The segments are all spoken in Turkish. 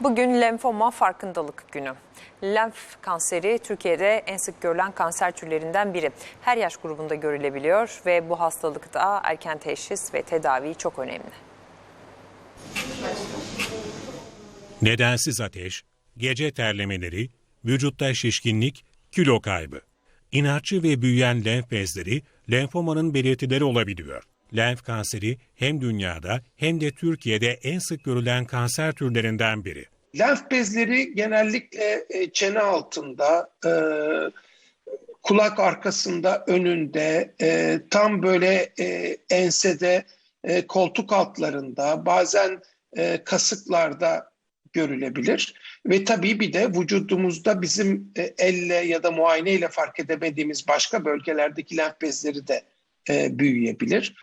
Bugün lenfoma farkındalık günü. Lenf kanseri Türkiye'de en sık görülen kanser türlerinden biri. Her yaş grubunda görülebiliyor ve bu hastalıkta erken teşhis ve tedavi çok önemli. Nedensiz ateş, gece terlemeleri, vücutta şişkinlik, kilo kaybı. İnatçı ve büyüyen lenf bezleri lenfomanın belirtileri olabiliyor. Lenf kanseri hem dünyada hem de Türkiye'de en sık görülen kanser türlerinden biri. Lenf bezleri genellikle e, çene altında, e, kulak arkasında, önünde, e, tam böyle ensede, koltuk altlarında, bazen kasıklarda görülebilir. Ve tabii bir de vücudumuzda bizim elle ya da muayeneyle fark edemediğimiz başka bölgelerdeki lenf bezleri de büyüyebilir.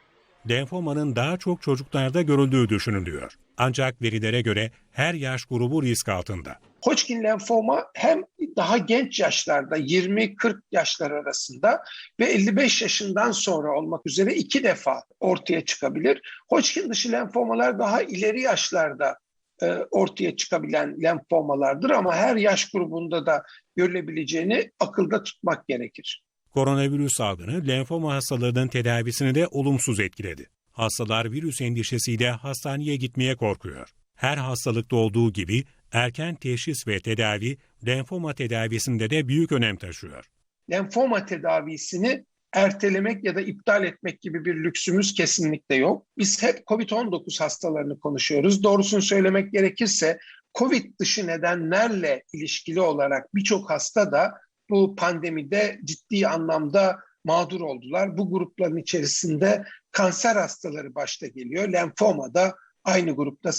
Lenfomanın daha çok çocuklarda görüldüğü düşünülüyor. Ancak verilere göre her yaş grubu risk altında. Hodgkin lenfoma hem daha genç yaşlarda 20-40 yaşlar arasında ve 55 yaşından sonra olmak üzere iki defa ortaya çıkabilir. Hodgkin dışı lenfomalar daha ileri yaşlarda e, ortaya çıkabilen lenfomalardır ama her yaş grubunda da görülebileceğini akılda tutmak gerekir. Koronavirüs salgını lenfoma hastalarının tedavisini de olumsuz etkiledi. Hastalar virüs endişesiyle hastaneye gitmeye korkuyor. Her hastalıkta olduğu gibi erken teşhis ve tedavi lenfoma tedavisinde de büyük önem taşıyor. Lenfoma tedavisini ertelemek ya da iptal etmek gibi bir lüksümüz kesinlikle yok. Biz hep COVID-19 hastalarını konuşuyoruz. Doğrusunu söylemek gerekirse COVID dışı nedenlerle ilişkili olarak birçok hasta da bu pandemide ciddi anlamda mağdur oldular. Bu grupların içerisinde kanser hastaları başta geliyor. Lenfoma da aynı grupta